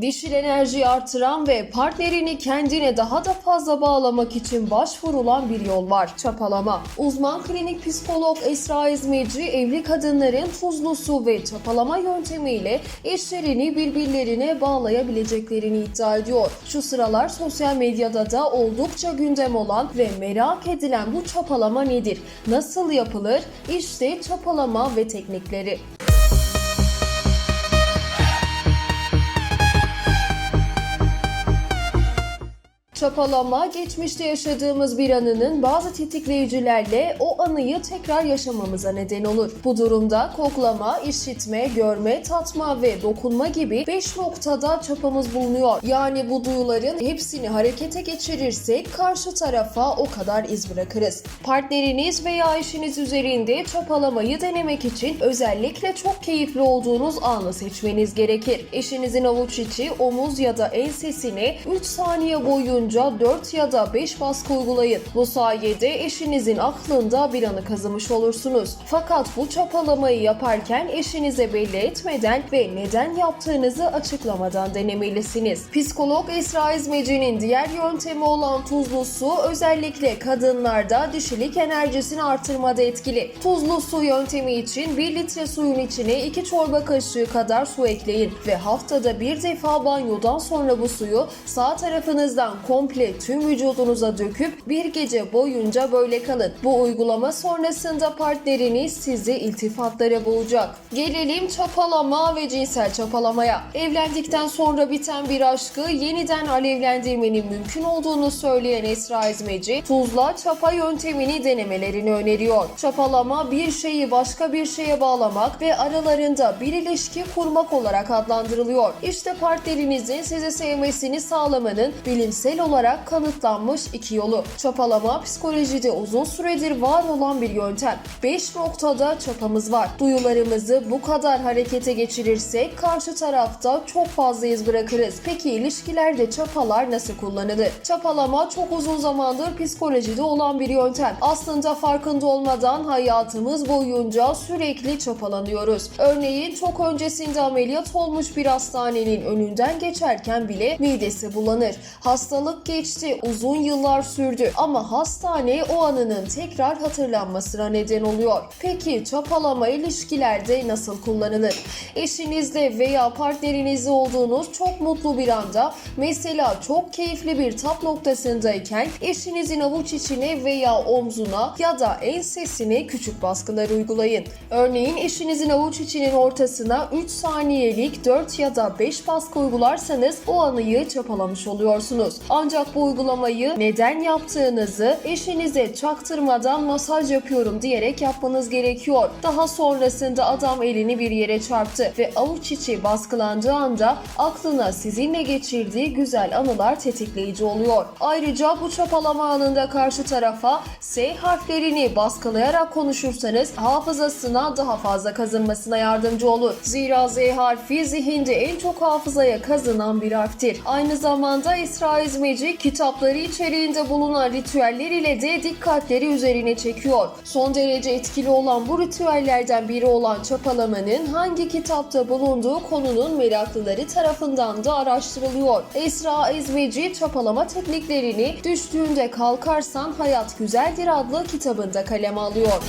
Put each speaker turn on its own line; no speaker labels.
Dişil enerjiyi artıran ve partnerini kendine daha da fazla bağlamak için başvurulan bir yol var. Çapalama. Uzman klinik psikolog Esra İzmirci evli kadınların tuzlu su ve çapalama yöntemiyle eşlerini birbirlerine bağlayabileceklerini iddia ediyor. Şu sıralar sosyal medyada da oldukça gündem olan ve merak edilen bu çapalama nedir? Nasıl yapılır? İşte çapalama ve teknikleri. Çapalama, geçmişte yaşadığımız bir anının bazı tetikleyicilerle o anıyı tekrar yaşamamıza neden olur. Bu durumda koklama, işitme, görme, tatma ve dokunma gibi 5 noktada çapamız bulunuyor. Yani bu duyuların hepsini harekete geçirirsek karşı tarafa o kadar iz bırakırız. Partneriniz veya eşiniz üzerinde çapalamayı denemek için özellikle çok keyifli olduğunuz anı seçmeniz gerekir. Eşinizin avuç içi, omuz ya da ensesine 3 saniye boyunca 4 ya da 5 baskı uygulayın. Bu sayede eşinizin aklında bir anı kazımış olursunuz. Fakat bu çapalamayı yaparken eşinize belli etmeden ve neden yaptığınızı açıklamadan denemelisiniz. Psikolog Esra İzmeci'nin diğer yöntemi olan tuzlu su özellikle kadınlarda dişilik enerjisini artırmada etkili. Tuzlu su yöntemi için 1 litre suyun içine 2 çorba kaşığı kadar su ekleyin ve haftada bir defa banyodan sonra bu suyu sağ tarafınızdan komple tüm vücudunuza döküp bir gece boyunca böyle kalın. Bu uygulama sonrasında partneriniz sizi iltifatlara boğacak. Gelelim çapalama ve cinsel çapalamaya. Evlendikten sonra biten bir aşkı yeniden alevlendirmenin mümkün olduğunu söyleyen Esra İzmeci, tuzla çapa yöntemini denemelerini öneriyor. Çapalama bir şeyi başka bir şeye bağlamak ve aralarında bir ilişki kurmak olarak adlandırılıyor. İşte partnerinizin sizi sevmesini sağlamanın bilimsel olarak kanıtlanmış iki yolu. Çapalama psikolojide uzun süredir var olan bir yöntem. 5 noktada çapamız var. Duyularımızı bu kadar harekete geçirirsek karşı tarafta çok fazla iz bırakırız. Peki ilişkilerde çapalar nasıl kullanılır? Çapalama çok uzun zamandır psikolojide olan bir yöntem. Aslında farkında olmadan hayatımız boyunca sürekli çapalanıyoruz. Örneğin çok öncesinde ameliyat olmuş bir hastanenin önünden geçerken bile midesi bulanır. Hastalık geçti, uzun yıllar sürdü ama hastane o anının tekrar hatırlanmasına neden oluyor. Peki çapalama ilişkilerde nasıl kullanılır? Eşinizle veya partnerinizle olduğunuz çok mutlu bir anda mesela çok keyifli bir tap noktasındayken eşinizin avuç içine veya omzuna ya da ensesine küçük baskılar uygulayın. Örneğin eşinizin avuç içinin ortasına 3 saniyelik 4 ya da 5 baskı uygularsanız o anıyı çapalamış oluyorsunuz. Ancak bu uygulamayı neden yaptığınızı eşinize çaktırmadan masaj yapıyorum diyerek yapmanız gerekiyor. Daha sonrasında adam elini bir yere çarptı ve avuç içi baskılandığı anda aklına sizinle geçirdiği güzel anılar tetikleyici oluyor. Ayrıca bu çapalama anında karşı tarafa S harflerini baskılayarak konuşursanız hafızasına daha fazla kazınmasına yardımcı olur. Zira Z harfi zihinde en çok hafızaya kazınan bir harftir. Aynı zamanda Esra İzmeci kitapları içeriğinde bulunan ritüeller ile de dikkatleri üzerine çekiyor. Son derece etkili olan bu ritüellerden biri olan çapalamanın hangi kitapta bulunduğu konunun meraklıları tarafından da araştırılıyor. Esra İzmeci çapalama tekniklerini Düştüğünde Kalkarsan Hayat Güzeldir adlı kitabında kaleme alıyor.